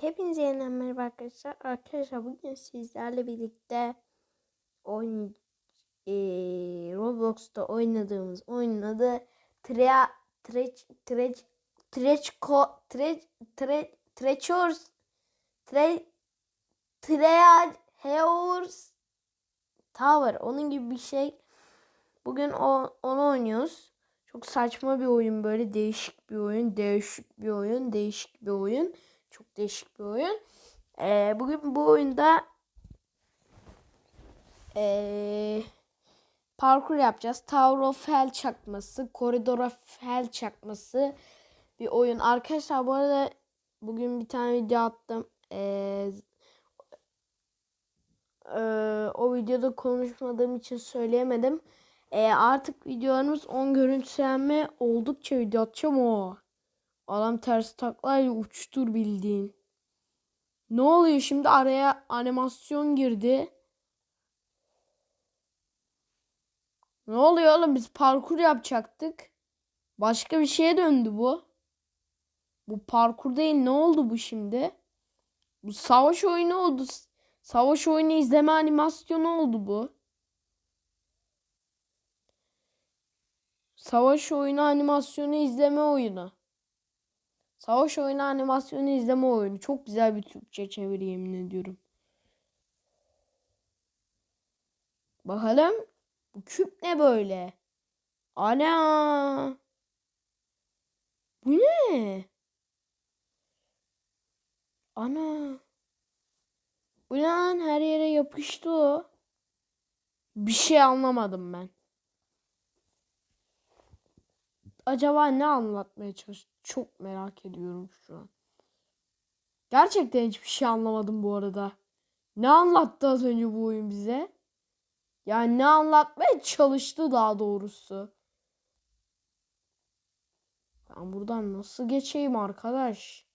Hepinize yeniden merhaba arkadaşlar. Arkadaşlar bugün sizlerle birlikte oyun eee, Roblox'ta oynadığımız oyunun adı Trea Treç Treç Treçko Treç Tre Treçors Tre Treaheurs Tower onun gibi bir şey. Bugün o, onu oynuyoruz. Çok saçma bir oyun böyle değişik bir oyun, değişik bir oyun, değişik bir oyun. Çok değişik bir oyun. Ee, bugün bu oyunda ee, parkur yapacağız. Tower of Hell çakması, Corridor of Hell çakması bir oyun. Arkadaşlar bu arada bugün bir tane video attım. Ee, ee, o videoda konuşmadığım için söyleyemedim. Ee, artık videolarımız 10 görüntülenme oldukça video atacağım o. Adam ters taklayla uçtur bildiğin. Ne oluyor şimdi araya animasyon girdi. Ne oluyor oğlum biz parkur yapacaktık. Başka bir şeye döndü bu. Bu parkur değil ne oldu bu şimdi? Bu savaş oyunu oldu. Savaş oyunu izleme animasyonu oldu bu. Savaş oyunu animasyonu izleme oyunu. Savaş oyunu animasyonu izleme oyunu. Çok güzel bir Türkçe çeviri yemin ediyorum. Bakalım. Bu küp ne böyle? Ana. Bu ne? Ana. Bu ne lan her yere yapıştı o. Bir şey anlamadım ben. Acaba ne anlatmaya çalıştı? Çok merak ediyorum şu an. Gerçekten hiçbir şey anlamadım bu arada. Ne anlattı az önce bu oyun bize? Yani ne anlatmaya çalıştı daha doğrusu. Ben buradan nasıl geçeyim arkadaş?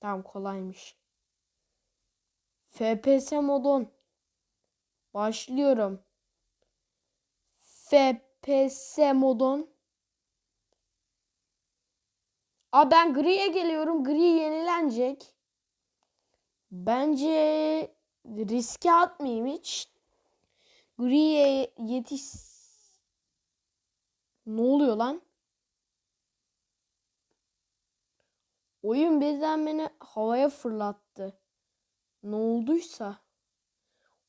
Tamam kolaymış. FPS modon. Başlıyorum. FPS modon. Aa ben griye geliyorum. Gri yenilenecek. Bence riske atmayayım hiç. Griye yetiş... Ne oluyor lan? Oyun birden beni havaya fırlattı. Ne olduysa.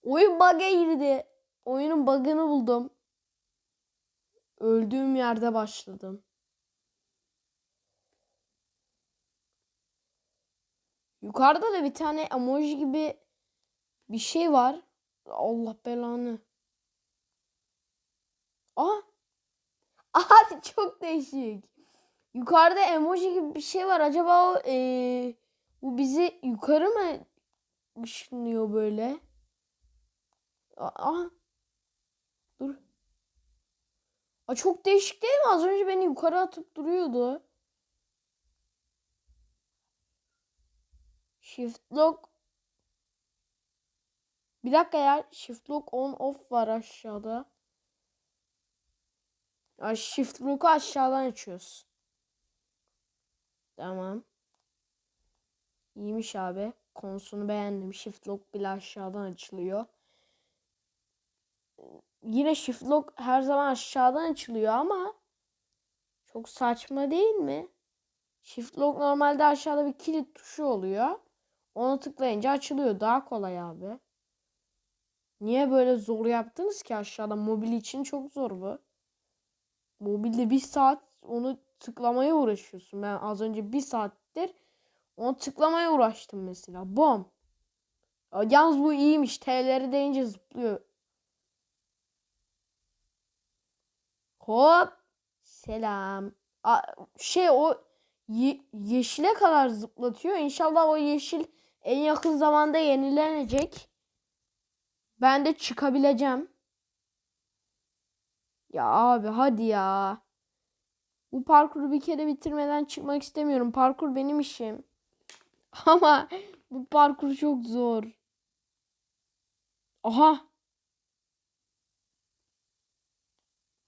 Oyun bug'a girdi. Oyunun bug'ını buldum. Öldüğüm yerde başladım. Yukarıda da bir tane emoji gibi bir şey var. Allah belanı. Aa. Aha çok değişik. Yukarıda emoji gibi bir şey var. Acaba o ee, bu bizi yukarı mı ışınlıyor böyle? Aa. Dur. Aa, çok değişik değil mi? Az önce beni yukarı atıp duruyordu. Shift lock bir dakika ya. Shift lock on off var aşağıda. Ya shift lock'u aşağıdan açıyoruz. Tamam. İyiymiş abi. Konusunu beğendim. Shift lock bile aşağıdan açılıyor. Yine shift lock her zaman aşağıdan açılıyor ama çok saçma değil mi? Shift lock normalde aşağıda bir kilit tuşu oluyor. Ona tıklayınca açılıyor. Daha kolay abi. Niye böyle zor yaptınız ki aşağıda? Mobil için çok zor bu. Mobilde bir saat onu tıklamaya uğraşıyorsun. Ben az önce bir saattir onu tıklamaya uğraştım mesela. Bom. Yalnız bu iyiymiş. T'leri deyince zıplıyor. Hop. Selam. A şey o ye yeşile kadar zıplatıyor. İnşallah o yeşil en yakın zamanda yenilenecek. Ben de çıkabileceğim. Ya abi hadi ya. Bu parkuru bir kere bitirmeden çıkmak istemiyorum. Parkur benim işim. Ama bu parkur çok zor. Aha.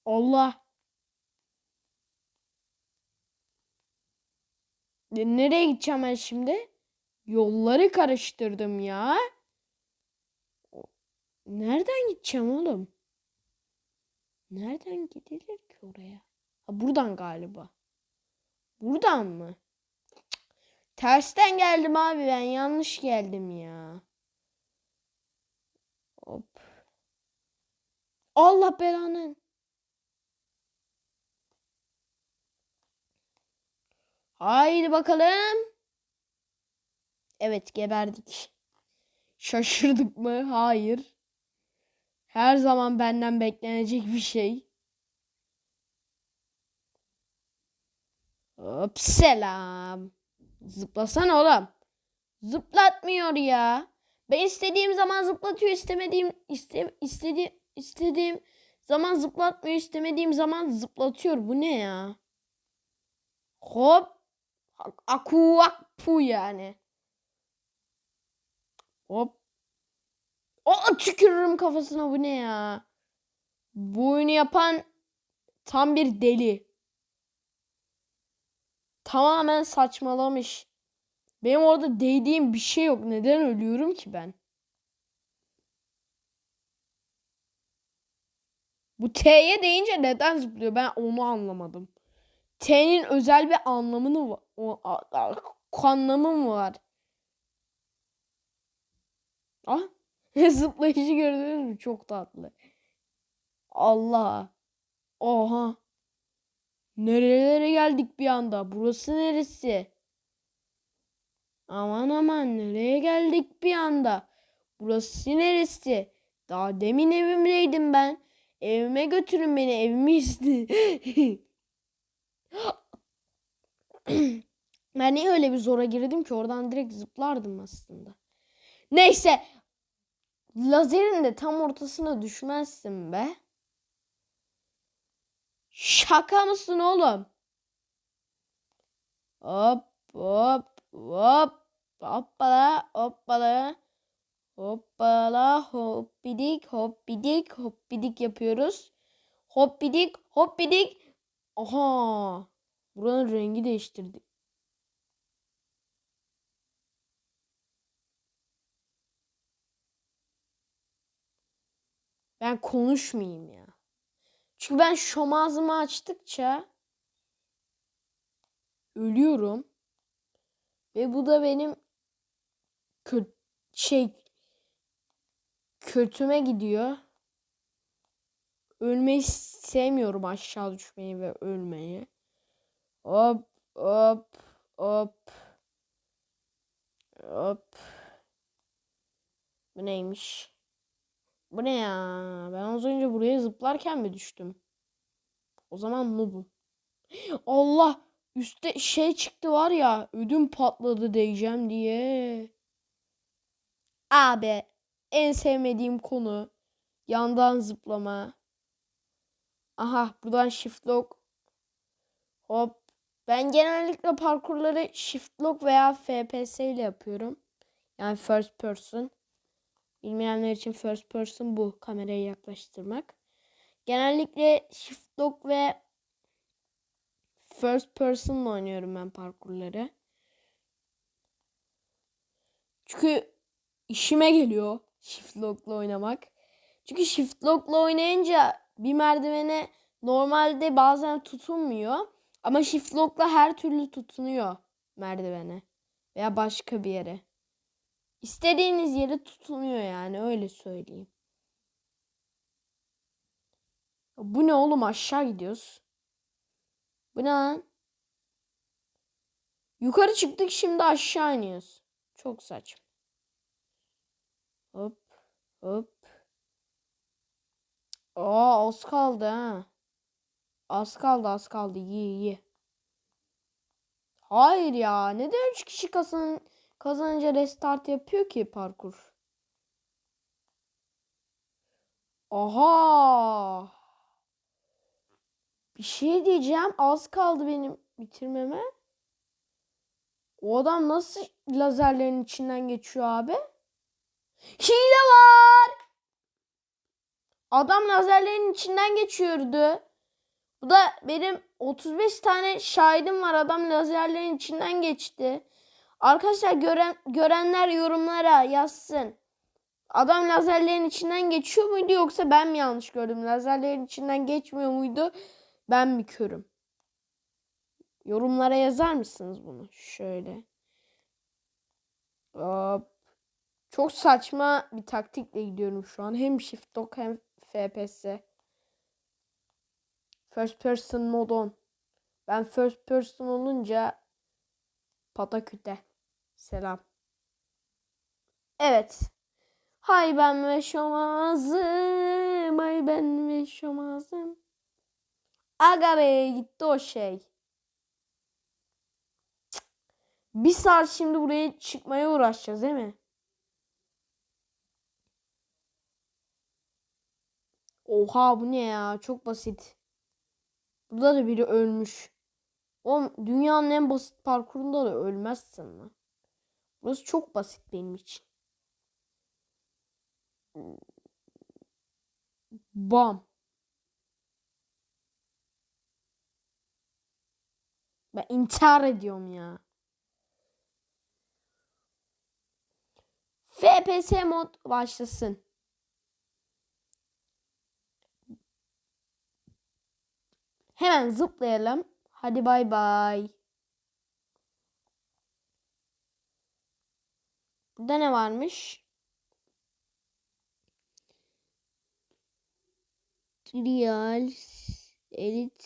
Allah. Nereye gideceğim ben şimdi? Yolları karıştırdım ya. Nereden gideceğim oğlum? Nereden gidilir ki oraya? Ha buradan galiba. Buradan mı? Tersten geldim abi ben yanlış geldim ya. Hop. Allah belanı. Haydi bakalım. Evet geberdik. Şaşırdık mı? Hayır. Her zaman benden beklenecek bir şey. Hop selam. Zıplasana oğlum. Zıplatmıyor ya. Ben istediğim zaman zıplatıyor, istemediğim iste, istediğim istediğim zaman zıplatmıyor, istemediğim zaman zıplatıyor. Bu ne ya? Hop. Aku akpu yani. Hop. O tükürürüm kafasına bu ne ya? Bu oyunu yapan tam bir deli. Tamamen saçmalamış. Benim orada değdiğim bir şey yok. Neden ölüyorum ki ben? Bu T'ye deyince neden zıplıyor? Ben onu anlamadım. T'nin özel bir anlamını anlamı mı var? Ah. Zıplayıcı gördünüz mü? Çok tatlı. Allah. Oha. Nerelere geldik bir anda? Burası neresi? Aman aman nereye geldik bir anda? Burası neresi? Daha demin evimdeydim ben. Evime götürün beni. Evimi iste. ben niye öyle bir zora girdim ki oradan direkt zıplardım aslında. Neyse. Lazerin de tam ortasına düşmezsin be. Şaka mısın oğlum? Hop hop hop hoppala hoppala hoppala hoppidik hoppidik hoppidik yapıyoruz. Hoppidik hoppidik. Aha. Buranın rengi değiştirdi. Ben konuşmayayım ya. Çünkü ben şom ağzımı açtıkça ölüyorum. Ve bu da benim kö şey kötüme gidiyor. Ölmeyi sevmiyorum aşağı düşmeyi ve ölmeyi. Hop hop hop. Hop. Bu neymiş? Bu ne ya? Ben az önce buraya zıplarken mi düştüm? O zaman noobum. Allah! Üste şey çıktı var ya. Ödüm patladı diyeceğim diye. Abi en sevmediğim konu yandan zıplama. Aha buradan shift lock. Hop. Ben genellikle parkurları shift lock veya FPS ile yapıyorum. Yani first person. Bilmeyenler için first person bu kamerayı yaklaştırmak. Genellikle shift lock ve first person oynuyorum ben parkurları. Çünkü işime geliyor shift lock'la oynamak. Çünkü shift lock'la oynayınca bir merdivene normalde bazen tutunmuyor. Ama shift lock'la her türlü tutunuyor merdivene veya başka bir yere. İstediğiniz yere tutunuyor yani öyle söyleyeyim. Bu ne oğlum aşağı gidiyoruz. Bu ne lan? Yukarı çıktık şimdi aşağı iniyoruz. Çok saçma. Hop hop. Aa az kaldı ha. Az kaldı az kaldı iyi iyi. Hayır ya neden 3 kişi kazan kazanınca restart yapıyor ki parkur? Aha. Bir şey diyeceğim. Az kaldı benim bitirmeme. O adam nasıl lazerlerin içinden geçiyor abi? Hile var. Adam lazerlerin içinden geçiyordu. Bu da benim 35 tane şahidim var. Adam lazerlerin içinden geçti. Arkadaşlar gören görenler yorumlara yazsın. Adam lazerlerin içinden geçiyor muydu yoksa ben mi yanlış gördüm? Lazerlerin içinden geçmiyor muydu? Ben mi körüm? Yorumlara yazar mısınız bunu? Şöyle. Hop. Çok saçma bir taktikle gidiyorum şu an. Hem Shift Dock hem FPS. First person mod on. Ben first person olunca pataküte. Selam. Evet. Hay ben ve şomazım. Hay ben ve şomazım. Aga be gitti o şey. Bir saat şimdi buraya çıkmaya uğraşacağız değil mi? Oha bu ne ya? Çok basit. Burada da biri ölmüş. Oğlum dünyanın en basit parkurunda da ölmezsin lan. Burası çok basit benim için. Bam. Ben intihar ediyorum ya. FPS mod başlasın. Hemen zıplayalım. Hadi bay bay. Burada ne varmış? Trial, Elite.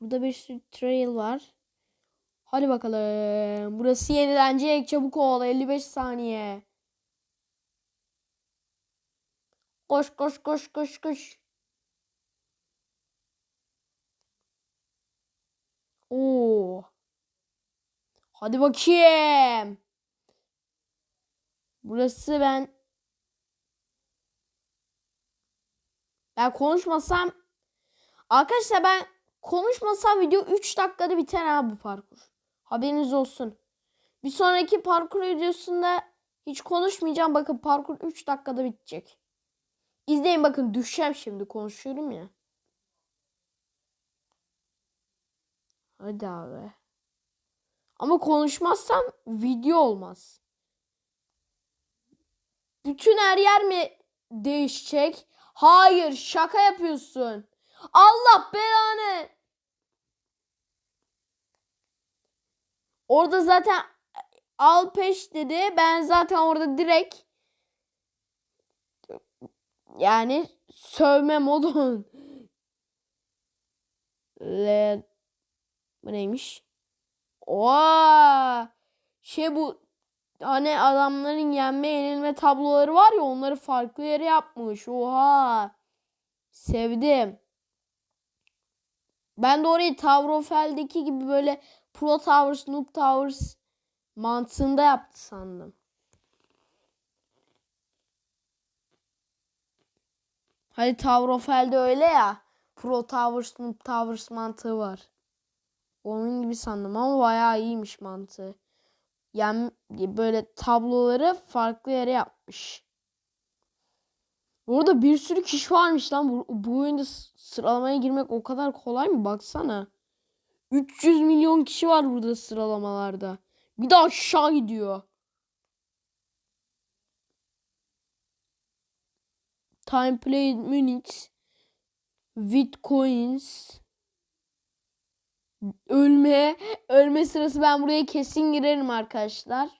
Burada bir sürü trail var. Hadi bakalım. Burası yenilenecek. Çabuk ol. 55 saniye. Koş koş koş koş koş. Oo. Hadi bakayım. Burası ben ben konuşmasam arkadaşlar ben konuşmasam video 3 dakikada biter ha bu parkur. Haberiniz olsun. Bir sonraki parkur videosunda hiç konuşmayacağım. Bakın parkur 3 dakikada bitecek. İzleyin bakın düşeceğim şimdi konuşuyorum ya. Hadi abi. Ama konuşmazsam video olmaz. Bütün her yer mi değişecek? Hayır, şaka yapıyorsun. Allah belanı. Orada zaten al peş dedi. Ben zaten orada direkt yani sövme modun. Le bu neymiş? Oha! Şey bu hani adamların yenme yenilme tabloları var ya onları farklı yere yapmış. Oha! Sevdim. Ben de orayı Tavrofel'deki gibi böyle Pro Towers, Noob Towers mantığında yaptı sandım. Hani Tavrofel'de öyle ya. Pro Towers, Noob Towers mantığı var. Onun gibi sandım ama bayağı iyiymiş mantığı. Yani böyle tabloları farklı yere yapmış. Burada bir sürü kişi varmış lan. Bu, bu oyunda sıralamaya girmek o kadar kolay mı? Baksana. 300 milyon kişi var burada sıralamalarda. Bir de aşağı gidiyor. Time played minutes with coins ölme ölme sırası ben buraya kesin girerim arkadaşlar.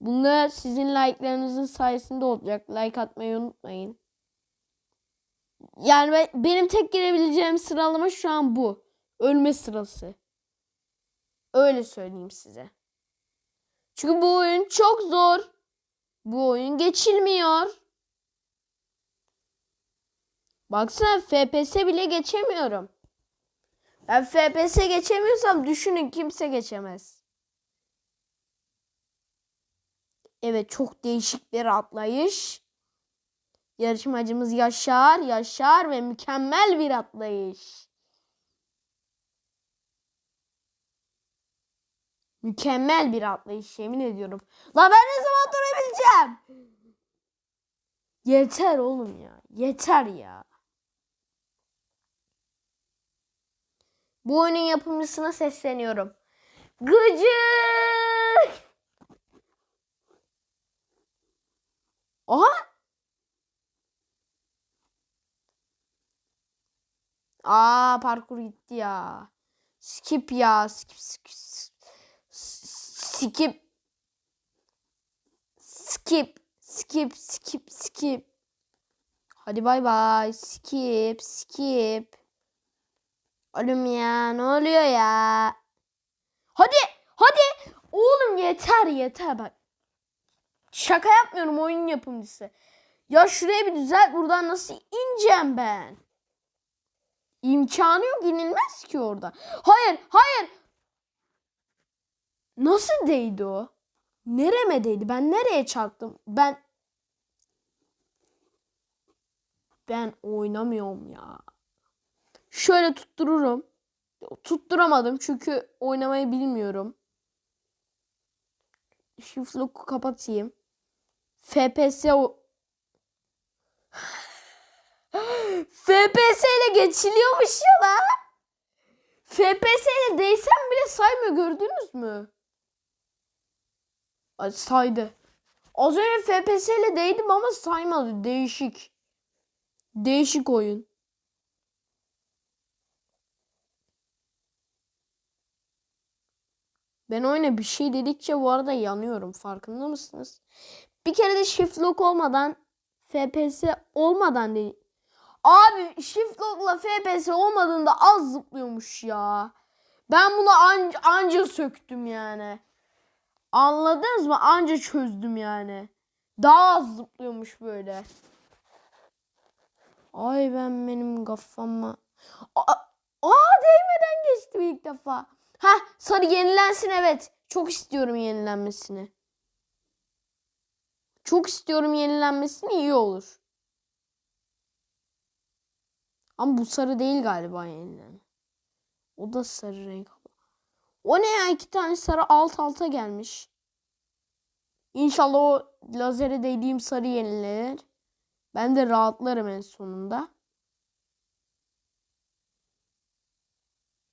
Bunlar sizin like'larınızın sayesinde olacak. Like atmayı unutmayın. Yani ben, benim tek girebileceğim sıralama şu an bu. Ölme sırası. Öyle söyleyeyim size. Çünkü bu oyun çok zor. Bu oyun geçilmiyor. Baksana FPS bile geçemiyorum. Ben FPS geçemiyorsam düşünün kimse geçemez. Evet çok değişik bir atlayış. Yarışmacımız Yaşar, Yaşar ve mükemmel bir atlayış. Mükemmel bir atlayış yemin ediyorum. La ben ne zaman durabileceğim? Yeter oğlum ya. Yeter ya. Bu oyunun yapımcısına sesleniyorum. Gıcık! Oha! Aa parkur gitti ya. Skip ya. Skip skip. Skip. Skip. Skip skip skip. Hadi bay bay. Skip skip. Oğlum ya ne oluyor ya? Hadi hadi. Oğlum yeter yeter bak. Şaka yapmıyorum oyun yapımcısı. Ya şuraya bir düzelt buradan nasıl ineceğim ben? İmkanı yok inilmez ki orada. Hayır hayır. Nasıl değdi o? Nereme değdi? Ben nereye çarptım? Ben ben oynamıyorum ya. Şöyle tuttururum. Tutturamadım çünkü oynamayı bilmiyorum. Shift lock'u kapatayım. FPS FPS ile geçiliyormuş ya lan. FPS ile değsem bile saymıyor gördünüz mü? Ay, saydı. Az önce FPS ile değdim ama saymadı. Değişik. Değişik oyun. Ben oyuna bir şey dedikçe bu arada yanıyorum. Farkında mısınız? Bir kere de shift lock olmadan FPS olmadan değil. Abi shift lock'la FPS olmadığında az zıplıyormuş ya. Ben bunu anca, anca söktüm yani. Anladınız mı? Anca çözdüm yani. Daha az zıplıyormuş böyle. Ay ben benim kafama. Aa, aa değmeden geçtim ilk defa. Ha sarı yenilensin evet. Çok istiyorum yenilenmesini. Çok istiyorum yenilenmesini iyi olur. Ama bu sarı değil galiba yenilen. O da sarı renk. O ne ya iki tane sarı alt alta gelmiş. İnşallah o lazere değdiğim sarı yenilenir. Ben de rahatlarım en sonunda.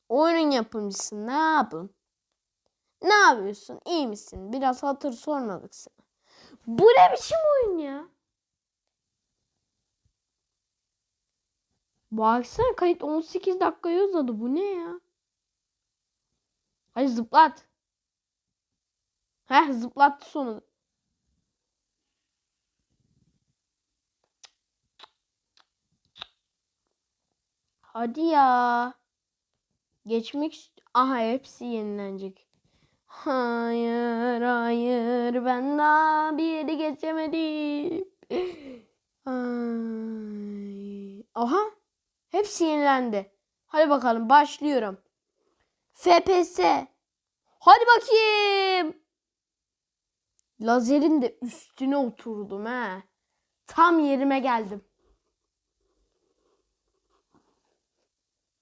Oyunun yapımcısı ne yapın? Ne yapıyorsun? İyi misin? Biraz hatır sormadık sana. Bu ne biçim oyun ya? Baksana kayıt 18 dakikaya uzadı. Bu ne ya? Hadi zıplat. Heh zıplattı sonu. Hadi ya. Geçmek Aha hepsi yenilenecek. Hayır hayır ben daha bir yeri geçemedim. Ay. Aha hepsi yenilendi. Hadi bakalım başlıyorum. FPS. Hadi bakayım. Lazerin de üstüne oturdum ha. Tam yerime geldim.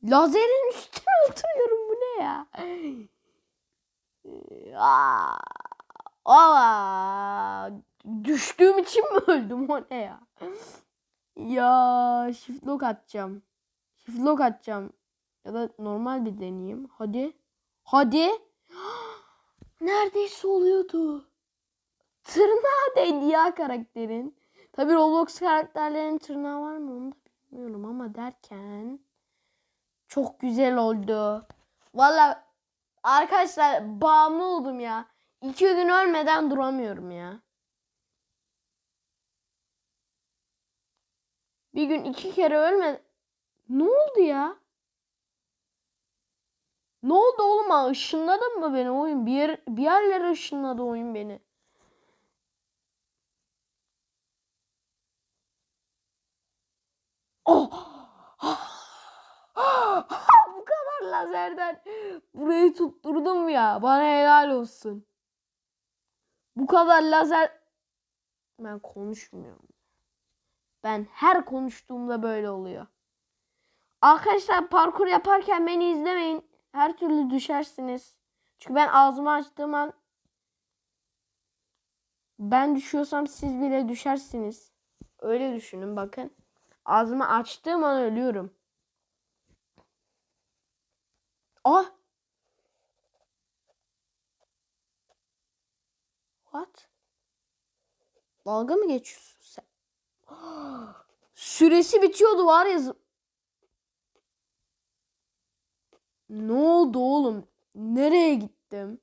Lazerin üstüne oturuyorum bu ne ya? Aa, düştüğüm için mi öldüm o ne ya? Ya shift lock atacağım. Shift lock atacağım. Ya da normal bir deneyeyim. Hadi. Hadi. Neredeyse oluyordu. Tırnağı değdi ya karakterin. Tabi Roblox karakterlerin tırnağı var mı onu da bilmiyorum ama derken çok güzel oldu. Valla arkadaşlar bağımlı oldum ya. İki gün ölmeden duramıyorum ya. Bir gün iki kere ölme. Ne oldu ya? Ne oldu oğlum ha? Işınladın mı beni oyun? Bir, yer, bir yerlere ışınladı oyun beni. Oh! Bu kadar lazerden burayı tutturdum ya. Bana helal olsun. Bu kadar lazer... Ben konuşmuyorum. Ben her konuştuğumda böyle oluyor. Arkadaşlar parkur yaparken beni izlemeyin. Her türlü düşersiniz. Çünkü ben ağzımı açtığım an ben düşüyorsam siz bile düşersiniz. Öyle düşünün bakın. Ağzımı açtığım an ölüyorum. Ah! What? Dalga mı geçiyorsun sen? Süresi bitiyordu var ya. Ne oldu oğlum? Nereye gittim?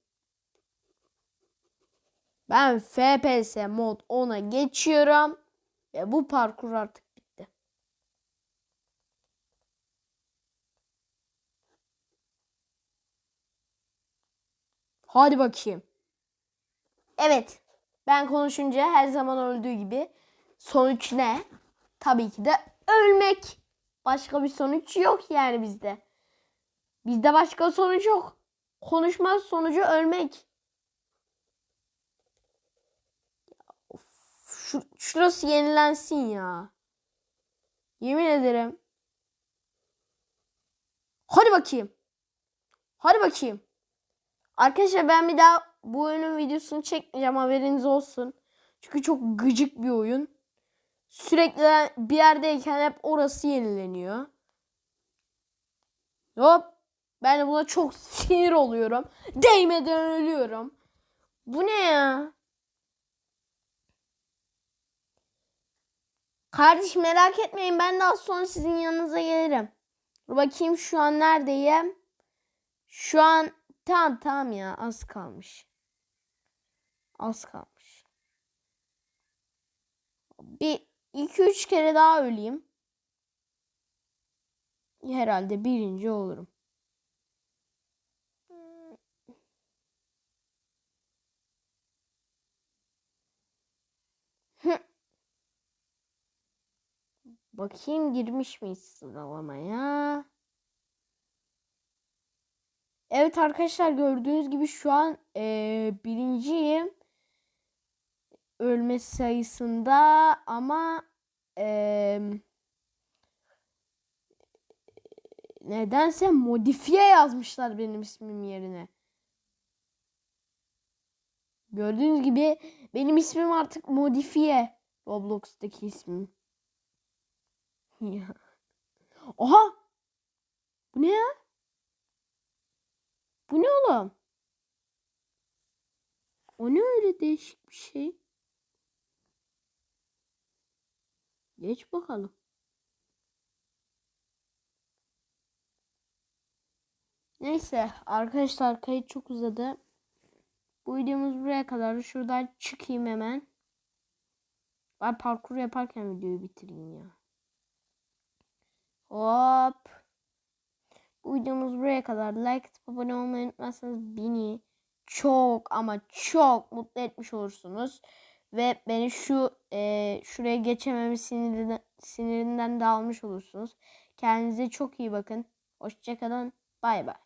Ben FPS mod 10'a geçiyorum. Ve bu parkur artık Hadi bakayım. Evet. Ben konuşunca her zaman öldüğü gibi sonuç ne? Tabii ki de ölmek. Başka bir sonuç yok yani bizde. Bizde başka sonuç yok. Konuşmaz sonucu ölmek. Şu, şurası yenilensin ya. Yemin ederim. Hadi bakayım. Hadi bakayım. Arkadaşlar ben bir daha bu oyunun videosunu çekmeyeceğim haberiniz olsun. Çünkü çok gıcık bir oyun. Sürekli bir yerdeyken hep orası yenileniyor. Hop. Ben buna çok sinir oluyorum. Değmeden ölüyorum. Bu ne ya? Kardeş merak etmeyin ben de az sonra sizin yanınıza gelirim. Dur bakayım şu an neredeyim? Şu an tamam tamam ya az kalmış. Az kalmış. Bir iki üç kere daha öleyim. Herhalde birinci olurum. Bakayım girmiş miyiz sıralamaya? Evet arkadaşlar gördüğünüz gibi şu an eee, birinciyim. Ölme sayısında ama eee, nedense modifiye yazmışlar benim ismim yerine. Gördüğünüz gibi benim ismim artık modifiye. Roblox'taki ismim. Oha! Bu ne ya? Bu ne oğlum? O ne öyle değişik bir şey? Geç bakalım. Neyse arkadaşlar kayıt çok uzadı. Bu videomuz buraya kadar. Şuradan çıkayım hemen. Ben parkur yaparken videoyu bitireyim ya. Hop. Bu videomuz buraya kadar. Like atıp abone olmayı unutmazsanız beni çok ama çok mutlu etmiş olursunuz. Ve beni şu e, şuraya geçememi sinirinden, sinirinden de almış olursunuz. Kendinize çok iyi bakın. Hoşçakalın. Bay bay.